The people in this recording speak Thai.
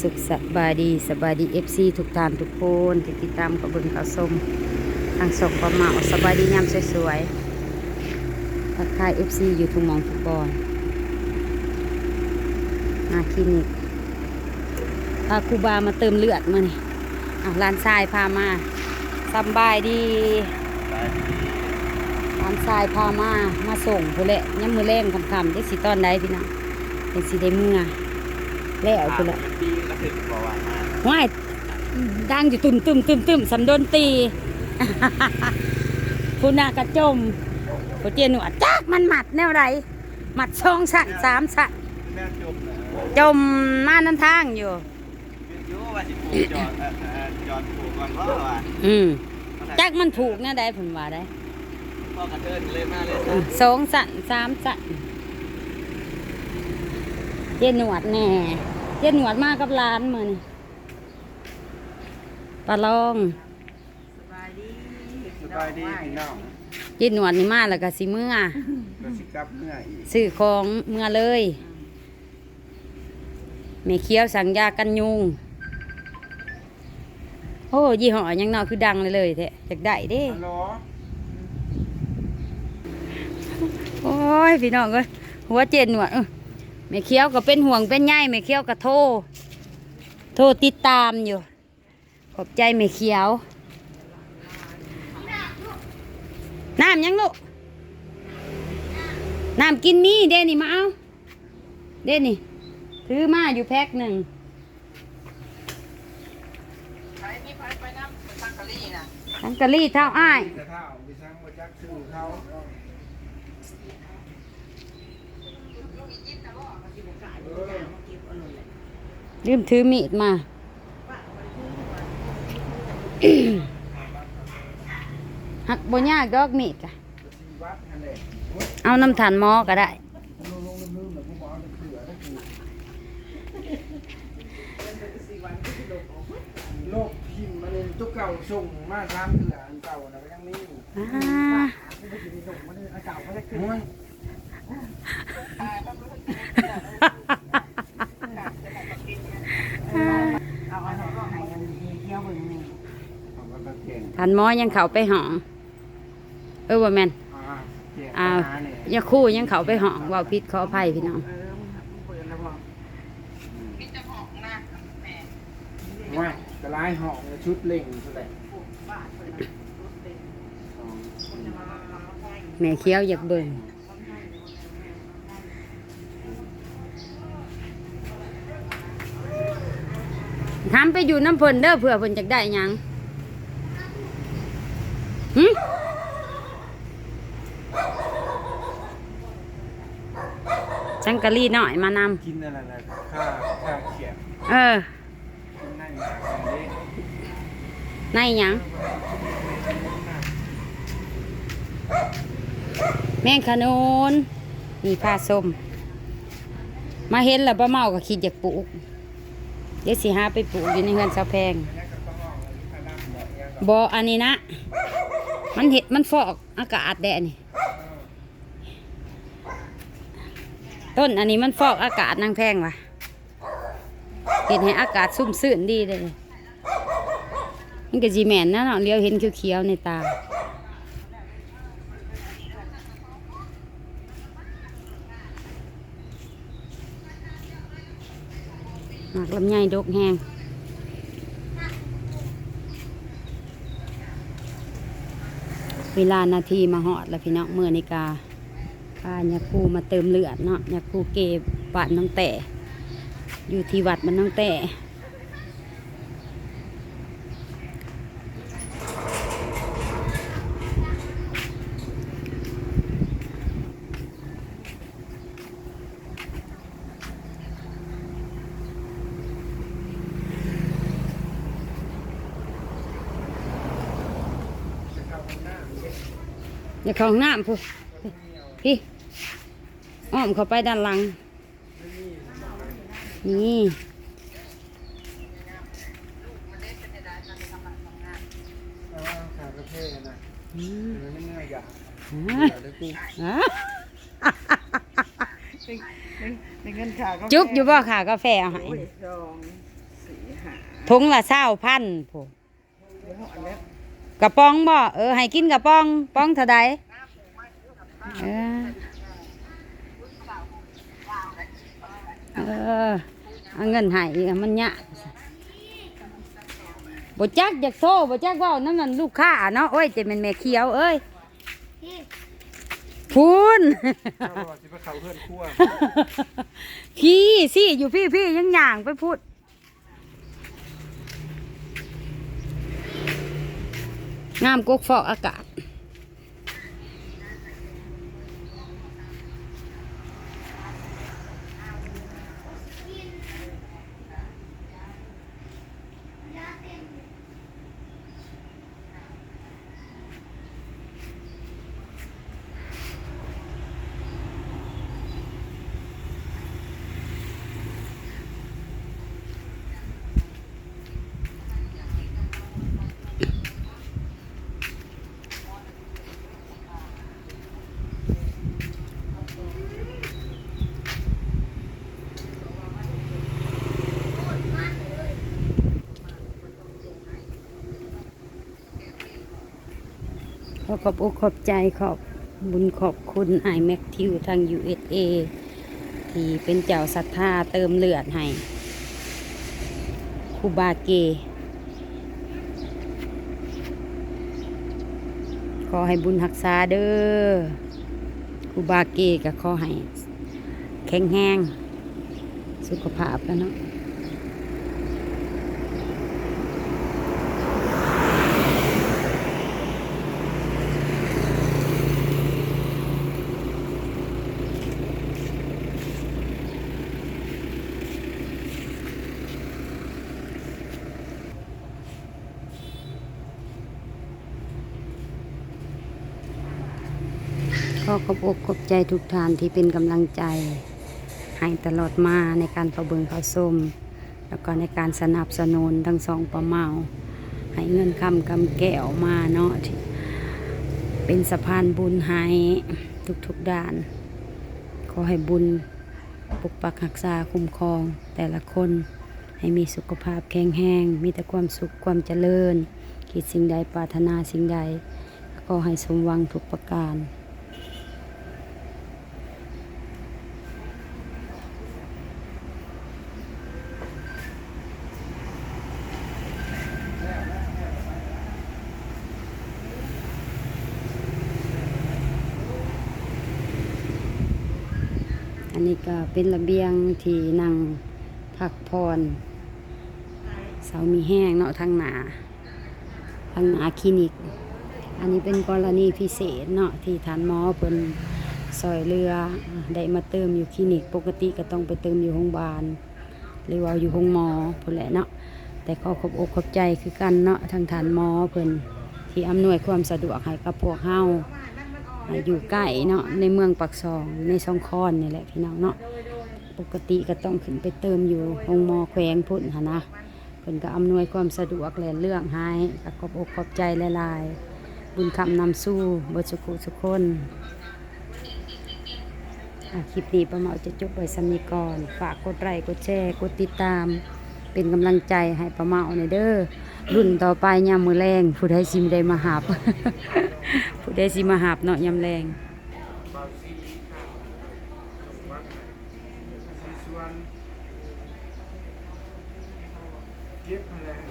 สุขสบายดีสบายดีเอฟซีทุกท่านทุกคนที่ติดตามกับเบิงข่าวส้มทางส่งประมาสบายดียามสวยๆทักทายเอฟซีอยู่ทุกหมองทุกบอนมาคลินิกพาครูบามาเติมเลือดมานี่อะร้านทรายพามาสำบายดีร้านทรายพามามาส่งผู้นแหละย้ำมือแรงคำๆได้สิตอนใดพี่น้องเป็นสีได้เมื่อแล้วผู้นแหละปีก็ ถึงบอกว่ามาว้ายดังอยู่ตุ่มตุ่มตุ่มตุ่มสำดนตี คุณนากระจมผู้เจยนหนวดจักมันหมัดแนวไรหมัดช่องสั่นสามสั่นแม่จมนะจมมานันทางอยู่ยูว่าสิผูกจอดเอ่อเอ่อจอดผูกก่อนเพราะว่าอืมจักมันผูกแน่ได้ผมว่าได้พ่อกระเทินเลยมาเลยอืมสองสั่นสามสั่นเจยนหนวดแน่ เจยนหนวดมากับร้านมือนี่ปลาลองสบายดีพี่น้องเจยนหนวดนี่มาแล้วก็สิเมื่อก็สิกลับเมื่ออีกซื้อของเมื่อเลยแม่เคี้ยวสั่งยากันยุงโอ้ยี่ห้อหยังเนอคือดังเลยเลยแท้จากได้เด้ฮัลโหลโอ้ยพี่น้องเอ้ยหัวเจนหนวด เอ้อแม่เคี้ยวก็เป็นห่วงเป็นใยแม่เคี้ยวก็โทรโทรติดตามอยู่ ขอบใจแม่เคี้ยว น้ำยังลูก น้ำกินนี่เด้นี่มาเอา เด้นี่ถือมาอยู่แพ็คหนึ่งใครมีไฟไปน้ำสังกะลีนะทั้งกะลี่เท่าอ้ายจะเท่าดิฉันมาจักชื่อเขา ลืมถือมีดมา หักบนยากดอกมีดกะเอาน้ำถ่านหมอก็ได้ลงลงลืมๆแบบผู้หมอจะได้กูโลกพิมพ์มันเป็นตุ๊กเก่าส่งมาทำเสืออันเก่านะก็ยังมีอยู่อ่าม้วนเอาอันนั้นให้อันนี้เที่ยวเบิ่งนี่ เอาไปประเคนถ่านหมอยังเขาไปห้อง เออว่าแมนอ่าเกี่ยวอ้าวหาเนี่ยยาคู่ยังเขาไปห้องเว่าพิษขออภัยพี่น้องเออมึงเปิดแล้วบอกว่าจะไล่ห่องชุดเล่งเท่าไหร่บ้านเปิดรถเต็มคนจะมามาใช้แม่เคี้ยวอยากเบิ่งทำไปอยู่น้ำเพิ่นเด้อเผื่อเพิ่นจะได้หยัง จังกะลีหน่อยมานกินอะไรนะค่าค่าเขียดำเออ กินนั่งอย่างนี้ในหยังแมงขนุนนี่ผ้าส้ม มาเห็นแล้วป้าเมาก็คิดอยากปลูก เดี๋ยวสิหาไปปลูกอยู่ในเงินสาวแพงบออันนี้นะ มันเห็ดมันฟอกอากาศแดดนี่ ต้นอันนี้มันฟอกอากาศนางแพงว่ะเห็นให้อากาศซุ่มซื่นดีเลยมันก็จีแมนนะเนาะเลี้ยวเห็นเขียวๆในตาหมากลำไยดกแห้งเวลานาทีมาหอดแล้วพี่น้องเมื่อนิกา พายาคูมาเติมเลือดเนาะยาคูเก็บบ้านน้องแต่ อยู่ที่วัดมันน้องแต่อย่าข้าห้องน้ำพูพี่ อ้อมเข้าไปด้านหลัง นี่อ่าขากาแฟนะอืมมันไม่ง่ายอย่างอ่าเดี๋ยวกูอ่าเป็นเงินขาก็จุ๊บอยู่บ่ค่ะกาแฟเอาให้โอ้ยดองทงละเศร้าพันโผเดี๋ยวอันเนี้ยกระป๋องบ่เออให้กินกระป๋องป๋องเท่าใดเออ เออเอาเงินให้อีกอะมันยะบ่จักอยากโทรบ่จักเว้านั่นนั่นลูกค้าเนาะโอ้ยแต่แม่นแม่เขียวเอ้ยพูนเจ้าว่าสิไปเข้าเพื่อนครัวพี่สิอยู่พี่พี่ยังย่างไปพูดงามกกฟอกอากาศ ขอขอบอกขอบใจขอบบุญขอบคุณไอแม็กทิวทาง USA ที่เป็นเจ้าศรัทธาเติมเลือดให้คูบาเก ขอให้บุญรักษาเด้อคูบาเกก็ขอให้แข็งแรงสุขภาพแล้วเนาะ ขอขอบอกขอบใจทุกท่านที่เป็นกำลังใจ ให้ตลอดมาในการประเบิงเขาส้ม แล้วก็ในการสนับสนุนทั้งสองประเมา ให้เงินคำกำแก้วมาเนาะที่เป็นสะพานบุญให้ทุกๆด้าน ขอให้บุญปกปักรักษาคุ้มครองแต่ละคนให้มีสุขภาพแข็งแรงมีแต่ความสุขความเจริญ คิดสิ่งใดปรารถนาสิ่งใด ก็ให้สมหวังทุกประการ อันนี้ก็เป็นระเบียงที่นั่งพักพรเสามีแห้งเนาะทางหนาทางหนาคลินิก อันนี้เป็นกรณีพิเศษเนาะที่ทานหมอเพิ่นซอยเรือได้มาเติมอยู่คลินิก ปกติก็ต้องไปเติมอยู่โรงพยาบาลหรือว่าอยู่ห้องหมอพุ่นแหละเนาะแต่ขอขอบอกขอบใจคือกันเนาะทางทานหมอเพิ่นที่อำนวยความสะดวกให้กับพวกเฮา อยู่ใกล้เนาะในเมืองปักซองในซองคอนนี่แหละพี่น้องเนาะปกติก็ต้องขึ้นไปเติมอยู่โรงมอแขวงพุ่นหนะเพิ่นก็อำนวยความสะดวกแลเรื่องให้ก็ขอบอกขอบใจหลายๆบุญคำนำสู้บสุขุสุคนคลิปนี้ประมาจะจบไว้สำนีก่อน ฝากกดไลค์กดแชร์ กดติดตาม เป็นกำลังใจให้ประเมาในเด้อ รุ่นต่อไปยามมือแรงผู้ใดสิมได้มาหาบ ผู้ใดสิมาหาบเนาะยามแรงเก็บอะไร